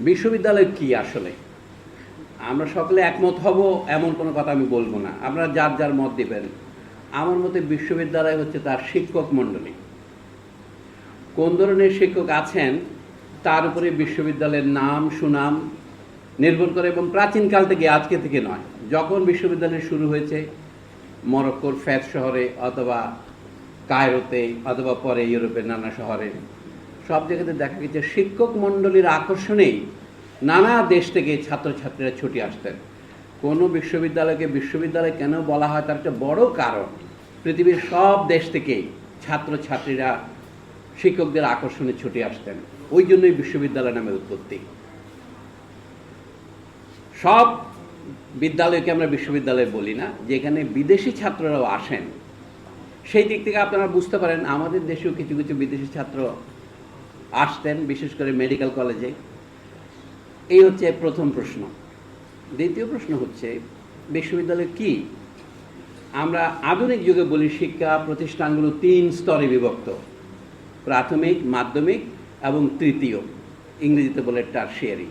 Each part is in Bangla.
বিশ্ববিদ্যালয় কি আসলে? আমরা সকলে একমত হব, এমন কোনো কথা আমি বলব না। আপনারা যার যার মত দেবেন। আমার মতে বিশ্ববিদ্যালয় হচ্ছে তার শিক্ষক মণ্ডলী। কোন ধরনের শিক্ষক আছেন, তার উপরে বিশ্ববিদ্যালয়ের নাম, সুনাম নির্ভর করে এবং প্রাচীনকাল থেকে আজকে থেকে নয়। যখন বিশ্ববিদ্যালয় শুরু হয়েছে, মরক্কোর ফ্যাস শহরে অথবা কায়রোতে অথবা পরে ইউরোপের নানা শহরে সব জায়গাতে দেখা গেছে, শিক্ষক মণ্ডলীর আকর্ষণেই নানা দেশ থেকে ছাত্রছাত্রীরা ছুটে আসতেন। কোনো বিশ্ববিদ্যালয়কে বিশ্ববিদ্যালয় কেন বলা হয়? তার একটা বড় কারণ, পৃথিবীর সব দেশ থেকেই ছাত্রছাত্রীরা শিক্ষকদের আকর্ষণে ছুটে আসতেন। ওই জন্যই বিশ্ববিদ্যালয় নামে উৎপত্তি। সব বিদ্যালয়কে আমরা বিশ্ববিদ্যালয় বলি না, যেখানে বিদেশি ছাত্ররাও আসেন। সেই দিক থেকে আপনারা বুঝতে পারেন, আমাদের দেশেও কিছু কিছু বিদেশি ছাত্র আসতেন, বিশেষ করে মেডিকেল কলেজে। এই হচ্ছে প্রথম প্রশ্ন। দ্বিতীয় প্রশ্ন হচ্ছে, বিশ্ববিদ্যালয় কি? আমরা আধুনিক যুগে বলি শিক্ষা প্রতিষ্ঠানগুলো তিন স্তরে বিভক্ত। প্রাথমিক, মাধ্যমিক এবং তৃতীয়। ইংরেজিতে বলে টার্সিয়ারি।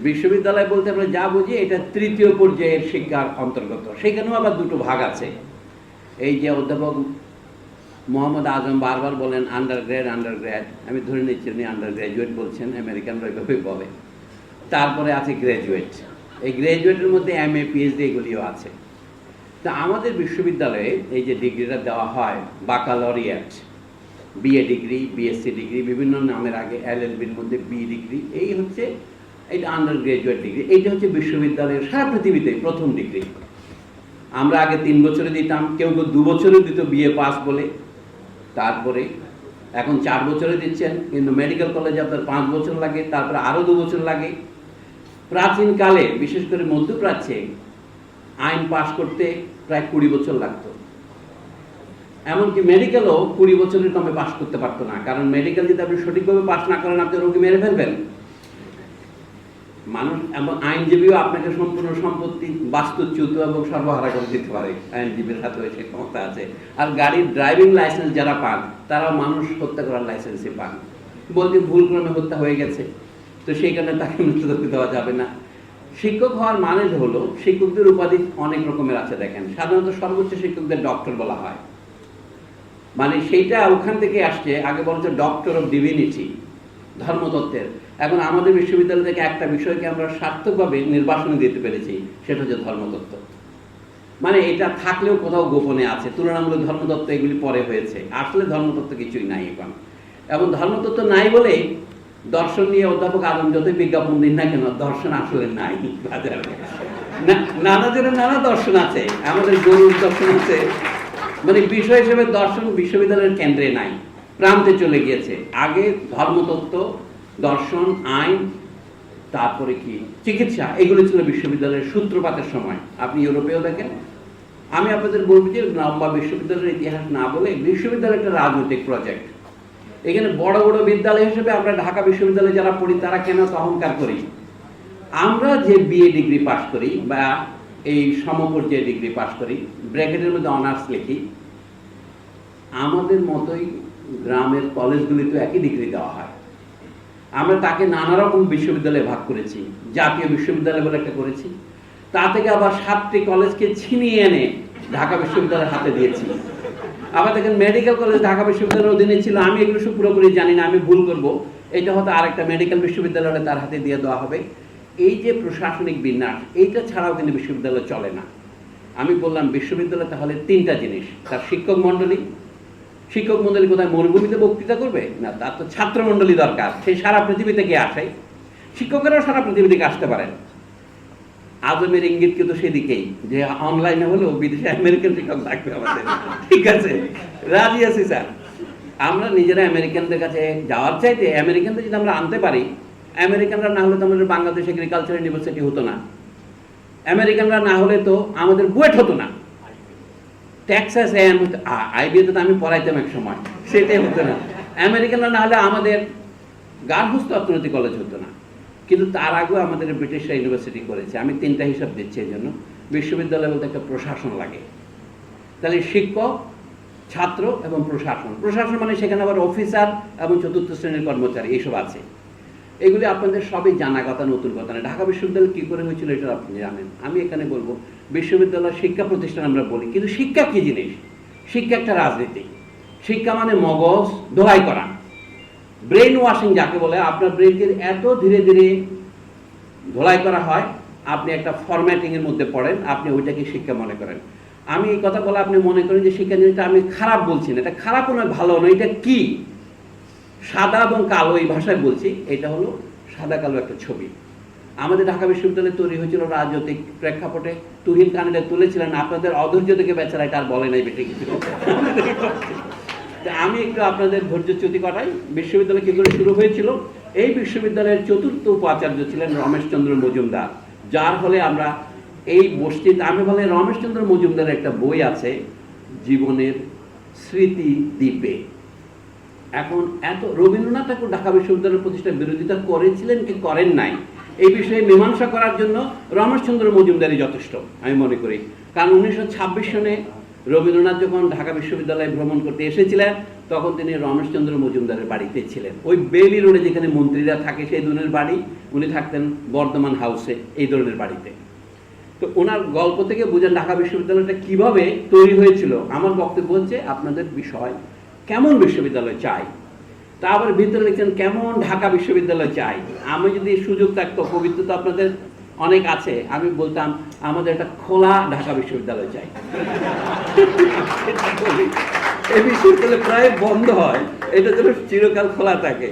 বিশ্ববিদ্যালয় বলতে আমরা যা বুঝি, এটা তৃতীয় পর্যায়ের শিক্ষার অন্তর্গত। সেখানেও আবার দুটো ভাগ আছে। এই যে অধ্যাপক মোহাম্মদ আজম বারবার বলেন আন্ডার গ্রেড আন্ডার গ্রেড আমি ধরে নিচ্ছি, উনি আন্ডার গ্র্যাজুয়েট বলছেন আমেরিকানরা ওইভাবে বলে। তারপরে আছে গ্র্যাজুয়েট এই গ্র্যাজুয়েটের মধ্যে এম এ পিএইচডি এগুলিও আছে। তা আমাদের বিশ্ববিদ্যালয়ে এই যে ডিগ্রিটা দেওয়া হয় baccalaureate BA degree BSc degree বিভিন্ন নামের আগে এলএলবির মধ্যে বি ডিগ্রি এই হচ্ছে এটা আন্ডার গ্রাজুয়েট ডিগ্রি এইটা হচ্ছে বিশ্ববিদ্যালয়ের সারা পৃথিবীতে প্রথম ডিগ্রি আমরা আগে তিন বছরে দিতাম, কেউ কেউ দু বছরে দিত বিএ পাস বলে। তারপরে এখন চার বছরে দিচ্ছেন, কিন্তু মেডিকেল কলেজে আপনার পাঁচ বছর লাগে, তারপরে আরও দু বছর লাগে। প্রাচীনকালে, বিশেষ করে মধ্যপ্রাচ্যে, আইন পাশ করতে প্রায় কুড়ি বছর লাগত। এমনকি মেডিকেলও কুড়ি বছরের কমে পাশ করতে পারতো না, কারণ মেডিকেল যদি আপনি সঠিকভাবে পাশ না করেন, আপনি রোগী মেরে ফেলবেন। মানুষ এবং আইনজীবীও আপনাকে সম্পূর্ণ সম্পত্তি, বাস্তুচ্যুত এবং সর্বহারা করে দিতে পারে। আইনজীবীর হাতে সে ক্ষমতা আছে। আর গাড়ির ড্রাইভিং লাইসেন্স যারা পান, তারাও মানুষ হত্যা করার লাইসেন্সই পান। বলতে ভুল ক্রমে হত্যা হয়ে গেছে। তো সেই কারণে তাকে মৃত্যুদণ্ড দেওয়া যাবে না। শিক্ষক হওয়ার মানে হলো, শিক্ষকদের উপাধি অনেক রকমের আছে দেখেন। সাধারণত সর্বোচ্চ শিক্ষকদের ডক্টর বলা হয়। মানে সেইটা ওখান থেকে আসছে, আগে বলছে ডক্টর অফ ডিভিনিটি ধর্মতত্ত্বের। এখন আমাদের বিশ্ববিদ্যালয় থেকে একটা বিষয়কে আমরা সার্থকভাবে নির্বাসনে দিতে পেরেছি, সেটা হচ্ছে ধর্মতত্ত্ব। মানে এটা থাকলেও কোথাও গোপনে আছে, তুলনামূলক ধর্মতত্ত্ব এগুলি পরে হয়েছে, আসলে ধর্মতত্ত্ব কিছুই নাই এখন। এবং ধর্মতত্ত্ব নাই বলে দর্শন নিয়ে অধ্যাপক আলম যতই বিজ্ঞাপন দিন না কেন, দর্শন আসলে নাই, বাজারে। নানা জনের নানা দর্শন আছে, আমাদের গরুর দর্শন আছে। মানে বিষয় হিসেবে দর্শন বিশ্ববিদ্যালয়ের কেন্দ্রে নাই, প্রান্তে চলে গিয়েছে। আগে ধর্মতত্ত্ব দর্শন, আইন, তারপরে কি? চিকিৎসা, এগুলো ছিল বিশ্ববিদ্যালয়ের সূত্রপাতের সময়। আপনি ইউরোপেও দেখেন। আমি আপনাদের বলব যে লম্বা বিশ্ববিদ্যালয়ের ইতিহাস না বলে বিশ্ববিদ্যালয় একটা রাজনৈতিক প্রজেক্ট এখানে বড় বড় বিদ্যালয় হিসেবে আমরা ঢাকা বিশ্ববিদ্যালয়ে যারা পড়ি, তারা কেন অহংকার করি? আমরা যে বিএ ডিগ্রি পাশ করি বা এই সমপর্যায়ে ডিগ্রি পাশ করি, ব্র্যাকেটের মধ্যে অনার্স লিখি, আমাদের মতোই গ্রামের কলেজগুলিতে একই ডিগ্রি দেওয়া হয়। আমরা তাকে নানা রকম বিশ্ববিদ্যালয়ে ভাগ করেছি, জাতীয় বিশ্ববিদ্যালয় বলে একটা করেছি। তা থেকে আবার সাতটি কলেজকে ছিনিয়ে এনে ঢাকা বিশ্ববিদ্যালয়ের হাতে দিয়েছি। আবার দেখেন মেডিকেল কলেজ ঢাকা বিশ্ববিদ্যালয়ের অধীনে ছিল, আমি এগুলো সব পুরোপুরি জানি না, আমি ভুল করব। এটা হয়তো আরেকটা মেডিকেল বিশ্ববিদ্যালয় তার হাতে দিয়ে দেওয়া হবে। এই যে প্রশাসনিক বিন্যাস, এইটা ছাড়াও কিন্তু বিশ্ববিদ্যালয় চলে না। আমি বললাম, বিশ্ববিদ্যালয় তাহলে তিনটা জিনিস, তার শিক্ষক মণ্ডলী শিক্ষক মণ্ডলী কোথায় মরুভূমিতে বক্তৃতা করবে? না, তার তো ছাত্র মণ্ডলী দরকার। সেই সারা পৃথিবী থেকে আসে? শিক্ষকেরাও সারা পৃথিবী থেকে আসতে পারেন? আজমের ইঙ্গিত কিন্তু সেদিকেই, যে অনলাইনে হলেও বিদেশে আমেরিকান শিক্ষক থাকবে আমাদের। ঠিক আছে? রাজি আছি, স্যার। আমরা নিজেরা আমেরিকানদের কাছে যাওয়ার চাইতে, আমেরিকানদের যদি আমরা আনতে পারি, আমেরিকানরা না হলে তো আমাদের বাংলাদেশ এগ্রিকালচার ইউনিভার্সিটি হতো না। আমেরিকানরা না হলে তো আমাদের বুয়েট হতো না। আইবিএতে তো আমি পড়াইতাম এক সময়। সেটাই হতো না। আমেরিকানরা না হলে আমাদের গার্হস্থ অর্থনৈতিক কলেজ হতো না। কিন্তু তার আগেও আমাদের ব্রিটিশরা ইউনিভার্সিটি করেছে। আমি তিনটা হিসাব দিচ্ছি এই জন্য। বিশ্ববিদ্যালয় বলতে একটা প্রশাসন লাগে। তাহলে শিক্ষক, ছাত্র এবং প্রশাসন। প্রশাসন মানে সেখানে আবার অফিসার এবং চতুর্থ শ্রেণির কর্মচারী, এইসব আছে। এগুলি আপনাদের সবই জানা কথা, নতুন কথা না। ঢাকা বিশ্ববিদ্যালয় কী করে হয়েছিল এটা আপনি জানেন। আমি এখানে বলব, বিশ্ববিদ্যালয় শিক্ষা প্রতিষ্ঠান আমরা বলি, কিন্তু শিক্ষা কী জিনিস? শিক্ষা একটা রাজনীতি। শিক্ষা মানে মগজ দোলাই করা। ব্রেন ওয়াশিং যাকে বলে, আপনার ব্রেনকে এত ধীরে ধীরে ধোলাই করা হয়, আপনি একটা ফরম্যাটিং এর মধ্যে পড়েন, আপনি ওইটাকে শিক্ষা মনে করেন। আমি এই কথা বলে আপনি মনে করেন যে শিক্ষা জিনিসটা আমি খারাপ বলছি না। এটা খারাপও নয়, ভালো নয়। এটা কি? সাদা এবং কালো এই ভাষায় বলছি, এটা হলো সাদা কালো একটা ছবি। আমাদের ঢাকা বিশ্ববিদ্যালয় তৈরি হয়েছিল রাজনৈতিক প্রেক্ষাপটে। তুহিন কানেডে তুলেছিলেন, আপনাদের অধৈর্য থেকে বেচারা এটা আর বলে নাই বেটে। কিছু আমি একটু আপনাদের ধৈর্যচ্যুতি করাই বিশ্ববিদ্যালয় কী করে শুরু হয়েছিল? এই বিশ্ববিদ্যালয়ের চতুর্থ উপাচার্য ছিলেন রমেশচন্দ্র মজুমদার, যার ফলে আমরা এই বস্তিতে আমি বলে রমেশচন্দ্র মজুমদারের একটা বই আছে, জীবনের স্মৃতি দ্বীপে এখন এত, রবীন্দ্রনাথ ঠাকুর ঢাকা বিশ্ববিদ্যালয় প্রতিষ্ঠার বিরোধিতা করেছিলেন কি করেন নাই? এই বিষয়ে মীমাংসা করার জন্য রমেশচন্দ্র মজুমদারই যথেষ্ট, আমি মনে করি। কারণ উনিশশো ছাব্বিশ সনে রবীন্দ্রনাথ যখন ঢাকা বিশ্ববিদ্যালয়ে ভ্রমণ করতে এসেছিলেন, তখন তিনি রমেশচন্দ্র মজুমদারের বাড়িতে ছিলেন। ওই বেলি রোডে যেখানে মন্ত্রীরা থাকে সেই ধরনের বাড়ি, উনি থাকতেন বর্ধমান হাউসে এই ধরনের বাড়িতে। তো ওনার গল্প থেকে বুঝেন ঢাকা বিশ্ববিদ্যালয়টা কীভাবে তৈরি হয়েছিল, আমার বক্তব্য হচ্ছে আপনাদের বিষয় কেমন বিশ্ববিদ্যালয় চাই? তা আবার ভিতরে লিখছেন কেমন ঢাকা বিশ্ববিদ্যালয় চাই? আমি যদি সুযোগ থাকতো পবিত্র তো আপনাদের অনেক আছে, আমি বলতাম আমাদের একটা খোলা ঢাকা বিশ্ববিদ্যালয় চাই। এই বিশ্ববিদ্যালয় প্রায় বন্ধ হয়, এটা যেন চিরকাল খোলা থাকে।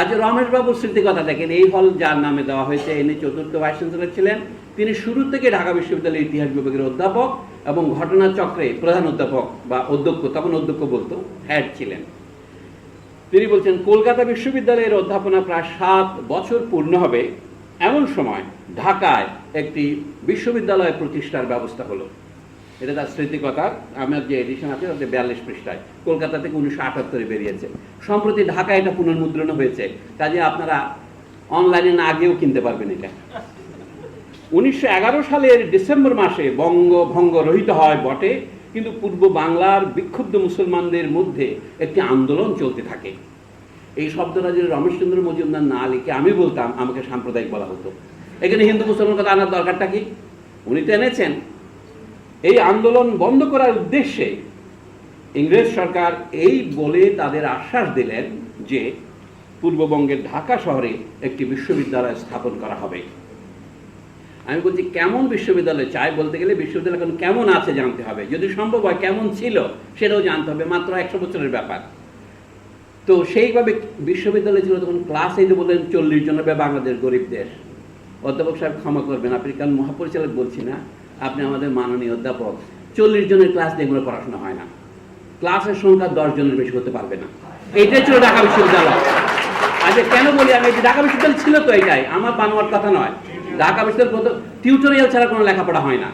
আচ্ছা রমেশ বাবুর স্মৃতি কথা দেখেন, এই হল যার নামে দেওয়া হয়েছে ইনি চতুর্থ ভাইস চ্যান্সেলর ছিলেন। তিনি শুরু থেকে ঢাকা বিশ্ববিদ্যালয়ের ইতিহাস বিভাগের অধ্যাপক। এবং ঘটনা চক্রে প্রধান অধ্যাপক বা অধ্যক্ষ, তখন অধ্যক্ষ বলতো, হেড ছিলেন। তিনি বলছেন, কলকাতা বিশ্ববিদ্যালয়ের অধ্যাপনা প্রায় সাত বছর পূর্ণ হবে। এমন সময় ঢাকায় একটি বিশ্ববিদ্যালয় প্রতিষ্ঠার ব্যবস্থা হলো। এটা তার স্মৃতিকথা। আমার যে এডিশন আছে ওতে বিয়াল্লিশ পৃষ্ঠায়। কলকাতা থেকে উনিশশো আটাত্তরে বেরিয়েছে। সম্প্রতি ঢাকায় এটা পুনর্মুদ্রণ হয়েছে। কাজে আপনারা অনলাইনে না আগেও কিনতে পারবেন এটা। উনিশশো এগারো সালের ডিসেম্বর মাসে বঙ্গভঙ্গ রহিত হয় বটে, কিন্তু পূর্ব বাংলার বিক্ষুব্ধ মুসলমানদের মধ্যে একটি আন্দোলন চলতে থাকে। এই শব্দটা যদি রমেশচন্দ্র মজুমদার না লিখে আমি বলতাম, আমাকে সাম্প্রদায়িক বলা হতো। এখানে হিন্দু মুসলমান কথা আনার দরকারটা কি? উনি তো এনেছেন। এই আন্দোলন বন্ধ করার উদ্দেশ্যে ইংরেজ সরকার এই বলে তাদের আশ্বাস দিলেন যে পূর্ববঙ্গের ঢাকা শহরে একটি বিশ্ববিদ্যালয় স্থাপন করা হবে। আমি বলছি, কেমন বিশ্ববিদ্যালয়? চাই বলতে গেলে বিশ্ববিদ্যালয় এখন কেমন আছে জানতে হবে। যদি সম্ভব হয় কেমন ছিল, সেটাও জানতে হবে। মাত্র একশো বছরের ব্যাপার। তো সেইভাবে বিশ্ববিদ্যালয় ছিল তখন ক্লাস এইটে বললেন, চল্লিশ জন হবে বাংলাদেশ গরিব দেশ। অধ্যাপক সাহেব ক্ষমা করবেন, আপনি কারণ মহাপরিচালক বলছি না, আপনি আমাদের মাননীয় অধ্যাপক। চল্লিশ জনের ক্লাস দিয়ে এগুলো পড়াশোনা হয় না। ক্লাসের সংখ্যা দশ জনের বেশি হতে পারবে না। এইটাই ছিল ঢাকা বিশ্ববিদ্যালয়। আচ্ছা কেন বলি আমি? ঢাকা বিশ্ববিদ্যালয় ছিল তো এটাই। আমার বানোয়ার কথা নয়। ঢাকা বিশ্ববিদ্যালয় টিউটোরিয়াল ছাড়া কোনো লেখাপড়া হয় না।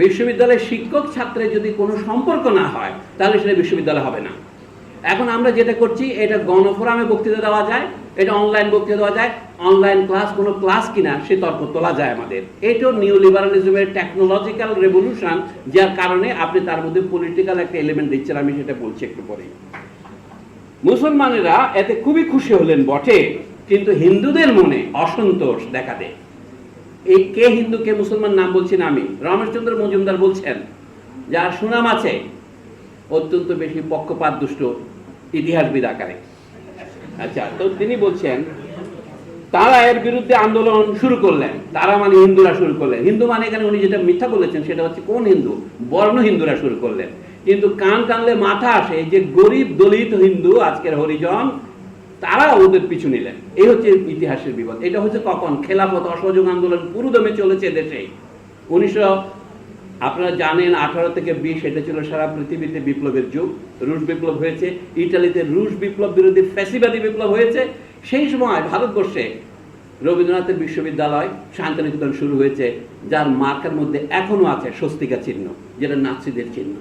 বিশ্ববিদ্যালয়ের শিক্ষক ছাত্রের যদি কোনো সম্পর্ক না হয়, তাহলে সেটা বিশ্ববিদ্যালয় হবে না। এখন আমরা যেটা করছি, এটা গণফোরামে বক্তৃতা দেওয়া যায়, এটা অনলাইন বক্তৃতা দেওয়া যায় অনলাইন ক্লাস কোনো ক্লাস কিনা, সে তর্ক তোলা যায় আমাদের। এটাও নিউ লিবারালিজমের টেকনোলজিক্যাল রেভলিউশন যার কারণে আপনি তার মধ্যে পলিটিক্যাল একটা এলিমেন্ট দিচ্ছেন, আমি সেটা বলছি একটু পরে মুসলমানেরা এতে খুবই খুশি হলেন বটে, কিন্তু হিন্দুদের মনে অসন্তোষ দেখা দেয়। এই কে হিন্দু, কে মুসলমান নাম বলছি না আমি। রমেশচন্দ্র মজুমদার বলছেন, যার সুনাম আছে, অত্যন্ত বেশি পক্ষপাত দুষ্ট, ইতিহাসবিদ আকারে। আচ্ছা তো তিনি বলছেন, তারা এর বিরুদ্ধে আন্দোলন শুরু করলেন, তারা মানে হিন্দুরা শুরু করলেন। হিন্দু মানে এখানে উনি যেটা মিথ্যা বলেছেন, সেটা হচ্ছে কোন হিন্দু? বর্ণ হিন্দুরা শুরু করলেন। কিন্তু কান কানলে মাথা আসে যে গরিব, দলিত হিন্দু, আজকের হরিজন তারা ওদের পিছু নিলেন। এই হচ্ছে ইতিহাসের বিপদ। এটা হচ্ছে কখন? খেলাফত, অসহযোগ আন্দোলন পুরোদমে চলেছে দেশে। উনিশশো, আপনারা জানেন, আঠারো থেকে বিশ, এটা ছিল সারা পৃথিবীতে বিপ্লবের যুগ। রুশ বিপ্লব হয়েছে, ইটালিতে রুশ বিপ্লব বিরোধী ফ্যাসিবাদী বিপ্লব হয়েছে। সেই সময় ভারতবর্ষে রবীন্দ্রনাথের বিশ্ববিদ্যালয়, শান্তিনিকেতন শুরু হয়েছে, যার মার্কার মধ্যে এখনও আছে স্বস্তিকা চিহ্ন, যেটা নাৎসিদের চিহ্ন।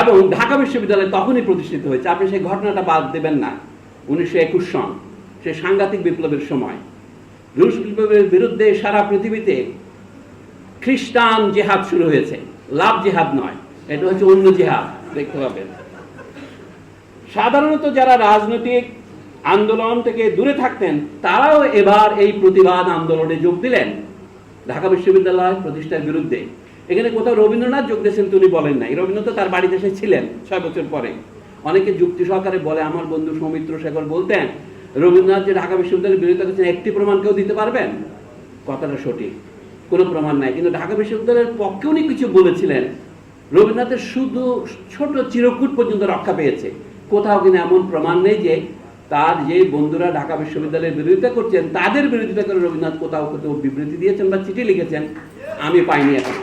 এবং ঢাকা বিশ্ববিদ্যালয় তখনই প্রতিষ্ঠিত হয়েছে। আপনি সেই ঘটনাটা বাদ দেবেন না। উনিশশো একুশ সন সে সাংঘাতিক বিপ্লবের সময়। রুশ বিপ্লবের বিরুদ্ধে সারা পৃথিবীতে খ্রিস্টান জেহাদ শুরু হয়েছে। লাভ জেহাদ নয়, এটা হচ্ছে অন্য জেহাদ। দেখতে পাবেন। সাধারণত যারা রাজনৈতিক আন্দোলন থেকে দূরে থাকতেন, তারাও এবার এই প্রতিবাদ আন্দোলনে যোগ দিলেন। ঢাকা বিশ্ববিদ্যালয় প্রতিষ্ঠার বিরুদ্ধে। এখানে কোথাও রবীন্দ্রনাথ যোগ দিয়েছেন তিনি বলেন নাই। রবীন্দ্রনাথ তার বাড়িতে এসে ছিলেন ছয় বছর পরে। অনেকে যুক্তি সহকারে বলে, আমার বন্ধু সৌমিত্র শেখর বলতেন, রবীন্দ্রনাথ যে ঢাকা বিশ্ববিদ্যালয়ের বিরোধিতা করছেন, একটি প্রমাণ কেউ দিতে পারবেন? কথাটা সঠিক, কোনো প্রমাণ নাই। কিন্তু ঢাকা বিশ্ববিদ্যালয়ের পক্ষে উনি কিছু বলেছিলেন। রবীন্দ্রনাথের শুধু ছোট চিরকুট পর্যন্ত রক্ষা পেয়েছে। কোথাও কিন্তু এমন প্রমাণ নেই যে তার যে বন্ধুরা ঢাকা বিশ্ববিদ্যালয়ের বিরোধিতা করছেন, তাদের বিরোধিতা করে রবীন্দ্রনাথ কোথাও কোথাও বিবৃতি দিয়েছেন বা চিঠি লিখেছেন। আমি পাইনি এখন।